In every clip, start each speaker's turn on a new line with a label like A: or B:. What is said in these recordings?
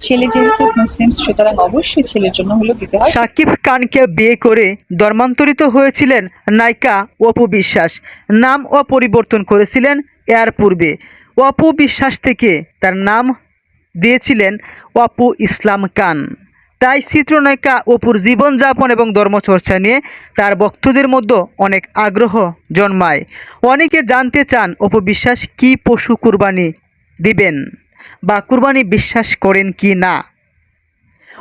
A: ছেলে যেহেতু মুসলিম, সুতরাং অবশ্যই ছেলের জন্য হলো দিতে হয়।
B: সাকিব খানকে বিয়ে করে ধর্মান্তরিত হয়েছিলেন নায়িকা অপু বিশ্বাস। নাম ও পরিবর্তন করেছিলেন এর পূর্বে। অপু বিশ্বাস থেকে তার নাম দিয়েছিলেন অপু ইসলাম খান। তাই চিত্রনায়িকা অপুর জীবনযাপন এবং ধর্মচর্চা নিয়ে তার ভক্তদের মধ্যে অনেক আগ্রহ জন্মায়। অনেকে জানতে চান অপু বিশ্বাস কী পশু কুরবানি দিবেন। বা কুরবানি বিশ্বাস করেন কি না?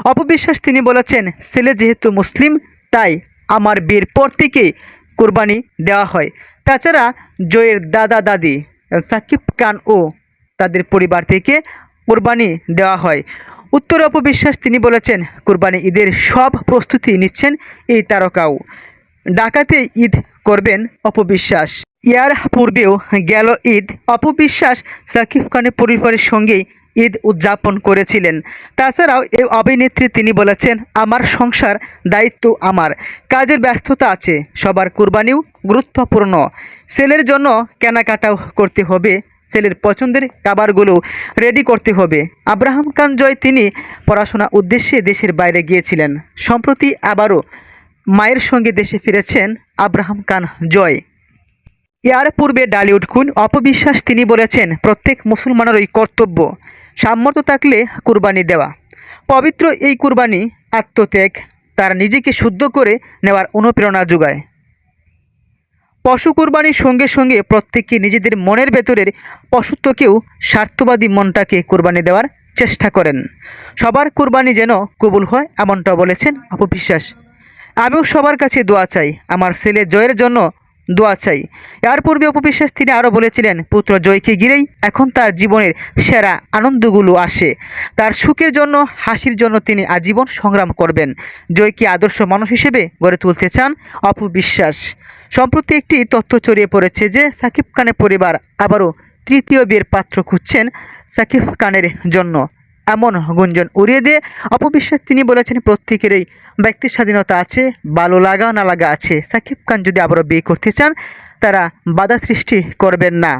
B: অপবিশ্বাস তিনি বলেছেন, ছেলে যেহেতু মুসলিম, তাই আমার বিয়ের পর থেকে কোরবানি দেওয়া হয়। তাছাড়া জয়ের দাদা দাদি সাকিব খান ও তাদের পরিবার থেকে কোরবানি দেওয়া হয়। উত্তরে অপবিশ্বাস তিনি বলেছেন, কোরবানি ঈদের সব প্রস্তুতি নিচ্ছেন এই তারকাও। ঢাকাতে ঈদ করবেন অপবিশ্বাস। ইয়ার পূর্বেও গেল ঈদ। অপবিশ্বাস সাকিব খানের পরিবারের সঙ্গেই ঈদ উদযাপন করেছিলেন। তাছাড়াও এই অভিনেত্রী তিনি বলেছেন, আমার সংসার দায়িত্ব আমার, কাজের ব্যস্ততা আছে, সবার কুরবানিও গুরুত্বপূর্ণ। ছেলের জন্য কেনাকাটাও করতে হবে, ছেলের পছন্দের খাবারগুলো রেডি করতে হবে। আব্রাহাম খান জয় তিনি পড়াশোনা উদ্দেশ্যে দেশের বাইরে গিয়েছিলেন। সম্প্রতি আবারও মায়ের সঙ্গে দেশে ফিরেছেন আব্রাহাম খান জয়। এর পূর্বে ডালিউড কুইন অপবিশ্বাস তিনি বলেছেন, প্রত্যেক মুসলমানেরই কর্তব্য সামর্থ্য থাকলে কুরবানি দেওয়া। পবিত্র এই কুরবানি, আত্মত্যাগ, তার নিজেকে শুদ্ধ করে নেওয়ার অনুপ্রেরণা যোগায়। পশু কুরবানির সঙ্গে সঙ্গে প্রত্যেককে নিজেদের মনের ভেতরের পশুত্বকেও স্বার্থবাদী মনটাকে কুরবানি দেওয়ার চেষ্টা করেন। সবার কুরবানি যেন কবুল হয় এমনটা বলেছেন অপবিশ্বাস। আমিও সবার কাছে দোয়া চাই, আমার ছেলে জয়ের জন্য দোয়া চাই। এর পূর্বে অপবিশ্বাস তিনি আরও বলেছিলেন, পুত্র জয়কে ঘিরেই এখন তার জীবনের সেরা আনন্দগুলো আসে। তার সুখের জন্য, হাসির জন্য তিনি আজীবন সংগ্রাম করবেন। জয়কে আদর্শ মানুষ হিসেবে গড়ে তুলতে চান? অপবিশ্বাস। সম্প্রতি একটি তথ্য ছড়িয়ে পড়েছে যে, সাকিব খানের পরিবার আবারও তৃতীয় বিয়ের পাত্র খুঁজছেন সাকিব খানের জন্য। এমন গুঞ্জন উড়িয়ে দিয়ে অপবিশ্বাস তিনি বলেছেন প্রত্যেকেরই ব্যক্তির স্বাধীনতা আছে, ভালো লাগা না লাগা আছে। সাকিব খান যদি আবারও বিয়ে করতে চান, তারা বাধা সৃষ্টি করবেন না।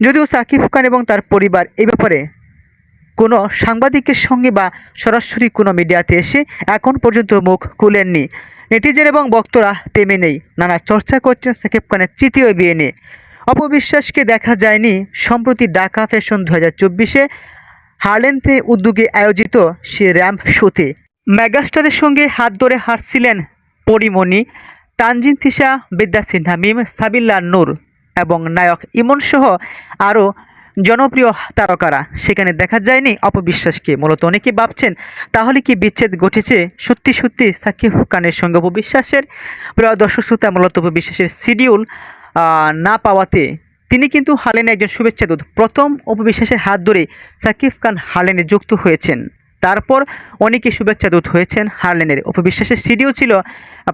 B: যদিও সাকিব খান এবং তার পরিবার এই ব্যাপারে কোনো সাংবাদিকের সঙ্গে বা সরাসরি কোনো মিডিয়াতে এসে এখন পর্যন্ত মুখ খুলেননি। নেটিজেন এবং বক্তরা তেমে নেই। নানা চর্চা করছেন সাকিব খানের তৃতীয় বিয়ে নিয়ে। অপবিশ্বাসকে দেখা যায়নি, সম্প্রতি ঢাকা ফ্যাশন দু হাজার চব্বিশে হার্লেনতে উদ্যোগে আয়োজিত সে র্যাম্প শোতে মেগাস্টারের সঙ্গে হাত ধরে হাঁটছিলেন পরিমণি, তানজিন তিশা বিদ্যা সিনহা মিম সাবিল্লা নূর এবং নায়ক ইমন সহ আরও জনপ্রিয় তারকারা। সেখানে দেখা যায়নি অপবিশ্বাসকে। মূলত অনেকে ভাবছেন, তাহলে কি বিচ্ছেদ ঘটেছে? সত্যি সত্যি সাকিব খানের সঙ্গে অপবিশ্বাসের? প্রিয় দর্শক শ্রোতা, মূলত অপবিশ্বাসের শিডিউল না পাওয়াতে তিনি কিন্তু হালেনে একজন শুভেচ্ছা দূত। প্রথম অপবিশ্বাসের হাত ধরে সাকিব খান হালেনে যুক্ত হয়েছেন। তারপর অনেকে শুভেচ্ছা দূত হয়েছেন হারলেনের অপবিশ্বাসের সিডিও ছিল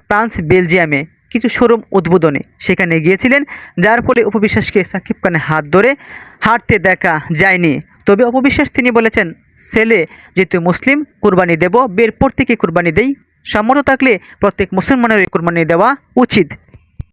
B: ফ্রান্স, বেলজিয়ামে কিছু শোরুম উদ্বোধনে। সেখানে গিয়েছিলেন, যার ফলে অপবিশ্বাসকে সাকিব খানের হাত ধরে হাঁটতে দেখা যায়নি। তবে অপবিশ্বাস তিনি বলেছেন, ছেলে যেহেতু মুসলিম, কুরবানি দেব, বের পর থেকে কুরবানি দেই। সামর্থ্য থাকলে প্রত্যেক মুসলমানের কুরবানি দেওয়া উচিত।